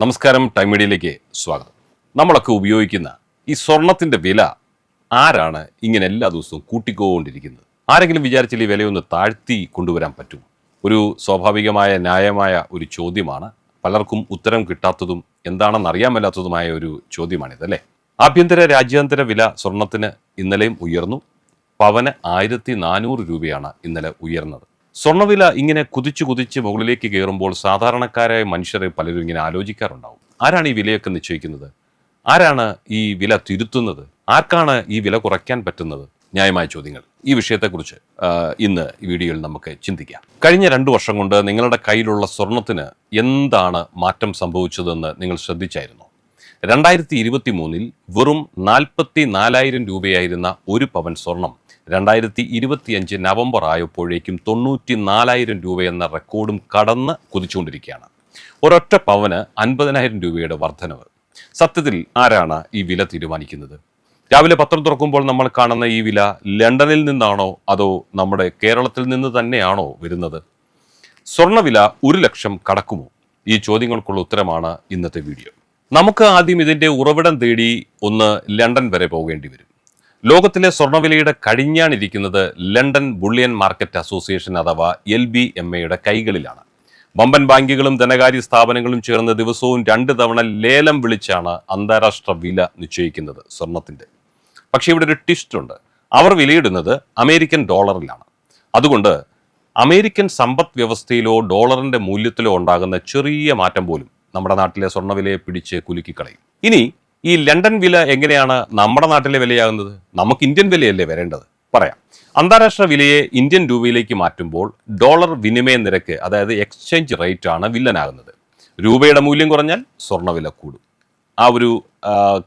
നമസ്കാരം ടൈം മീഡിയയിലേക്ക് സ്വാഗതം. നമ്മളൊക്കെ ഉപയോഗിക്കുന്ന ഈ സ്വർണത്തിന്റെ വില ആരാണ് ഇങ്ങനെ എല്ലാ ദിവസവും കൂട്ടിക്കൊണ്ടിരിക്കുന്നത്? ആരെങ്കിലും വിചാരിച്ചാൽ ഈ വിലയൊന്ന് താഴ്ത്തി കൊണ്ടുവരാൻ പറ്റുമോ? ഒരു സ്വാഭാവികമായ ന്യായമായ ഒരു ചോദ്യമാണ്. പലർക്കും ഉത്തരം കിട്ടാത്തതും എന്താണെന്ന് അറിയാൻ മേലാത്തതുമായ ഒരു ചോദ്യമാണിത് അല്ലേ? ആഭ്യന്തര രാജ്യാന്തര വില സ്വർണത്തിന് ഇന്നലെയും ഉയർന്നു. പവന് ആയിരത്തി നാനൂറ് രൂപയാണ് ഇന്നലെ ഉയർന്നത്. സ്വർണവില ഇങ്ങനെ കുതിച്ചു കുതിച്ച് മുകളിലേക്ക് കയറുമ്പോൾ സാധാരണക്കാരായ മനുഷ്യരെ പലരും ഇങ്ങനെ ആലോചിക്കാറുണ്ടാവും. ആരാണ് ഈ വിലയൊക്കെ നിശ്ചയിക്കുന്നത്? ആരാണ് ഈ വില തിരുത്തുന്നത്? ആർക്കാണ് ഈ വില കുറയ്ക്കാൻ പറ്റുന്നത്? ന്യായമായ ചോദ്യങ്ങൾ. ഈ വിഷയത്തെക്കുറിച്ച് ഇന്ന് ഈ വീഡിയോയിൽ നമുക്ക് ചിന്തിക്കാം. കഴിഞ്ഞ രണ്ടു വർഷം കൊണ്ട് നിങ്ങളുടെ കയ്യിലുള്ള സ്വർണത്തിന് എന്താണ് മാറ്റം സംഭവിച്ചതെന്ന് നിങ്ങൾ ശ്രദ്ധിച്ചായിരുന്നോ? രണ്ടായിരത്തി ഇരുപത്തി മൂന്നിൽ വെറും നാൽപ്പത്തി നാലായിരം രൂപയായിരുന്ന ഒരു പവൻ സ്വർണം രണ്ടായിരത്തി ഇരുപത്തിയഞ്ച് നവംബർ ആയപ്പോഴേക്കും തൊണ്ണൂറ്റി നാലായിരം രൂപയെന്ന റെക്കോർഡും കടന്ന് കുതിച്ചുകൊണ്ടിരിക്കുകയാണ്. ഒരൊറ്റ പവന് അൻപതിനായിരം രൂപയുടെ വർധനവ്. സത്യത്തിൽ ആരാണ് ഈ വില തീരുമാനിക്കുന്നത്? രാവിലെ പത്രം തുറക്കുമ്പോൾ നമ്മൾ കാണുന്ന ഈ വില ലണ്ടനിൽ നിന്നാണോ അതോ നമ്മുടെ കേരളത്തിൽ നിന്ന് തന്നെയാണോ വരുന്നത്? സ്വർണവില ഒരു ലക്ഷം കടക്കുമോ? ഈ ചോദ്യങ്ങൾക്കുള്ള ഉത്തരമാണ് ഇന്നത്തെ വീഡിയോ. നമുക്ക് ആദ്യം ഇതിന്റെ ഉറവിടം തേടി ഒന്ന് ലണ്ടൻ വരെ പോകേണ്ടി വരും. ലോകത്തിലെ സ്വർണവിലയുടെ കഴിഞ്ഞാണിരിക്കുന്നത് ലണ്ടൻ ബുള്ളിയൻ മാർക്കറ്റ് അസോസിയേഷൻ അഥവാ എൽ ബി എം എയുടെ കൈകളിലാണ്. വമ്പൻ ബാങ്കുകളും ധനകാര്യ സ്ഥാപനങ്ങളും ചേർന്ന് ദിവസവും രണ്ട് തവണ ലേലം വിളിച്ചാണ് അന്താരാഷ്ട്ര വില നിശ്ചയിക്കുന്നത് സ്വർണത്തിന്റെ. പക്ഷേ ഇവിടെ ഒരു ട്വിസ്റ്റ് ഉണ്ട്. അവർ വിലയിടുന്നത് അമേരിക്കൻ ഡോളറിലാണ്. അതുകൊണ്ട് അമേരിക്കൻ സമ്പദ് വ്യവസ്ഥയിലോ ഡോളറിന്റെ മൂല്യത്തിലോ ഉണ്ടാകുന്ന ചെറിയ മാറ്റം പോലും നമ്മുടെ നാട്ടിലെ സ്വർണവിലയെ പിടിച്ച് കുലുക്കിക്കളയും. ഇനി ഈ ലണ്ടൻ വില എങ്ങനെയാണ് നമ്മുടെ നാട്ടിലെ വിലയാകുന്നത്? നമുക്ക് ഇന്ത്യൻ വിലയല്ലേ വരേണ്ടത്? പറയാം. അന്താരാഷ്ട്ര വിലയെ ഇന്ത്യൻ രൂപയിലേക്ക് മാറ്റുമ്പോൾ ഡോളർ വിനിമയ നിരക്ക് അതായത് എക്സ്ചേഞ്ച് റേറ്റ് ആണ് വില്ലനാകുന്നത്. രൂപയുടെ മൂല്യം കുറഞ്ഞാൽ സ്വർണവില കൂടും. ആ ഒരു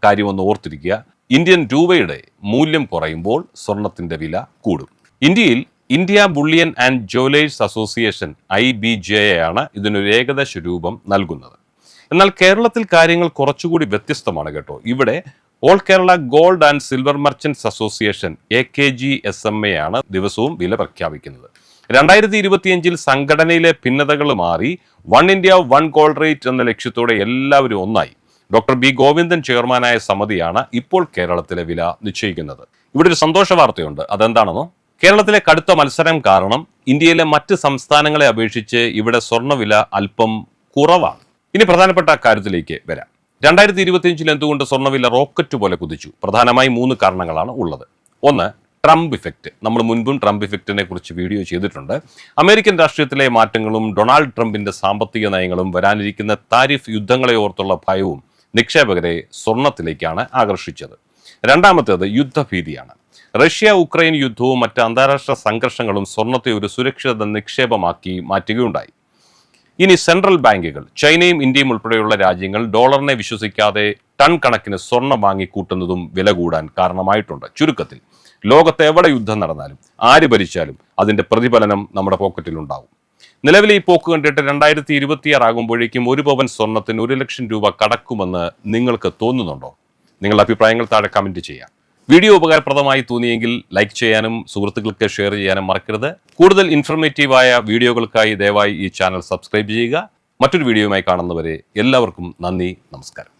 കാര്യം ഒന്ന് ഓർത്തിരിക്കുക. ഇന്ത്യൻ രൂപയുടെ മൂല്യം കുറയുമ്പോൾ സ്വർണത്തിന്റെ വില കൂടും. ഇന്ത്യയിൽ India bullion and jewellers association I B J ആണ് ഇതിനൊരു ഏകദേശ രൂപം നൽകുന്നത്. എന്നാൽ കേരളത്തിൽ കാര്യങ്ങൾ കുറച്ചുകൂടി വ്യത്യസ്തമാണ് കേട്ടോ. ഇവിടെ all Kerala gold and silver merchants association A K G S M A ആണ് ദിവസവും വില പ്രഖ്യാപിക്കുന്നത്. രണ്ടായിരത്തി ഇരുപത്തിയഞ്ചിൽ സംഘടനയിലെ ഭിന്നതകൾ മാറി one India one gold rate എന്ന ലക്ഷ്യത്തോടെ എല്ലാവരും ഒന്നായി. ഡോക്ടർ ബി ഗോവിന്ദൻ ചെയർമാനായ സമിതിയാണ് ഇപ്പോൾ കേരളത്തിലെ വില നിശ്ചയിക്കുന്നത്. ഇവിടെ ഒരു സന്തോഷ വാർത്തയുണ്ട്. അതെന്താണെന്നോ? കേരളത്തിലെ കടുത്ത മത്സരം കാരണം ഇന്ത്യയിലെ മറ്റ് സംസ്ഥാനങ്ങളെ അപേക്ഷിച്ച് ഇവിടെ സ്വർണവില അല്പം കുറവാണ്. ഇനി പ്രധാനപ്പെട്ട കാര്യത്തിലേക്ക് വരാം. രണ്ടായിരത്തി ഇരുപത്തിയഞ്ചിൽ എന്തുകൊണ്ട് സ്വർണവില റോക്കറ്റ് പോലെ കുതിച്ചു? പ്രധാനമായി മൂന്ന് കാരണങ്ങളാണ് ഉള്ളത്. ഒന്ന് ട്രംപ് ഇഫക്റ്റ് നമ്മൾ മുൻപും ട്രംപ് ഇഫക്റ്റിനെ കുറിച്ച് വീഡിയോ ചെയ്തിട്ടുണ്ട്. അമേരിക്കൻ രാഷ്ട്രീയത്തിലെ മാറ്റങ്ങളും ഡൊണാൾഡ് ട്രംപിന്റെ സാമ്പത്തിക നയങ്ങളും വരാനിരിക്കുന്ന താരിഫ് യുദ്ധങ്ങളെ ഓർത്തുള്ള ഭയവും നിക്ഷേപകരെ സ്വർണത്തിലേക്കാണ് ആകർഷിച്ചത്. രണ്ടാമത്തേത് യുദ്ധഭീതിയാണ്. റഷ്യ ഉക്രൈൻ യുദ്ധവും മറ്റ് അന്താരാഷ്ട്ര സംഘർഷങ്ങളും സ്വർണത്തെ ഒരു സുരക്ഷിത നിക്ഷേപമാക്കി മാറ്റുകയുണ്ടായി. ഇനി സെൻട്രൽ ബാങ്കുകൾ ചൈനയും ഇന്ത്യയും ഉൾപ്പെടെയുള്ള രാജ്യങ്ങൾ ഡോളറിനെ വിശ്വസിക്കാതെ ടൺ കണക്കിന് സ്വർണം വാങ്ങിക്കൂട്ടുന്നതും വില കൂടാൻ കാരണമായിട്ടുണ്ട്. ചുരുക്കത്തിൽ ലോകത്ത് എവിടെ യുദ്ധം നടന്നാലും ആര് ഭരിച്ചാലും അതിന്റെ പ്രതിഫലനം നമ്മുടെ പോക്കറ്റിൽ ഉണ്ടാവും. നിലവിലെ ഈ പോക്ക് കണ്ടിട്ട് രണ്ടായിരത്തി ഇരുപത്തിയാറ് ആകുമ്പോഴേക്കും ഒരു പവൻ സ്വർണത്തിന് ഒരു ലക്ഷം രൂപ കടക്കുമെന്ന് നിങ്ങൾക്ക് തോന്നുന്നുണ്ടോ? നിങ്ങളുടെ അഭിപ്രായങ്ങൾ താഴെ കമന്റ് ചെയ്യാം. വീഡിയോ ഉപകാരപ്രദമായി തോന്നിയെങ്കിൽ ലൈക്ക് ചെയ്യാനും സുഹൃത്തുക്കൾക്ക് ഷെയർ ചെയ്യാനും മറക്കരുത്. കൂടുതൽ ഇൻഫർമേറ്റീവായ വീഡിയോകൾക്കായി ദയവായി ഈ ചാനൽ സബ്സ്ക്രൈബ് ചെയ്യുക. മറ്റൊരു വീഡിയോയുമായി കാണുന്നവരെ എല്ലാവർക്കും നന്ദി നമസ്കാരം.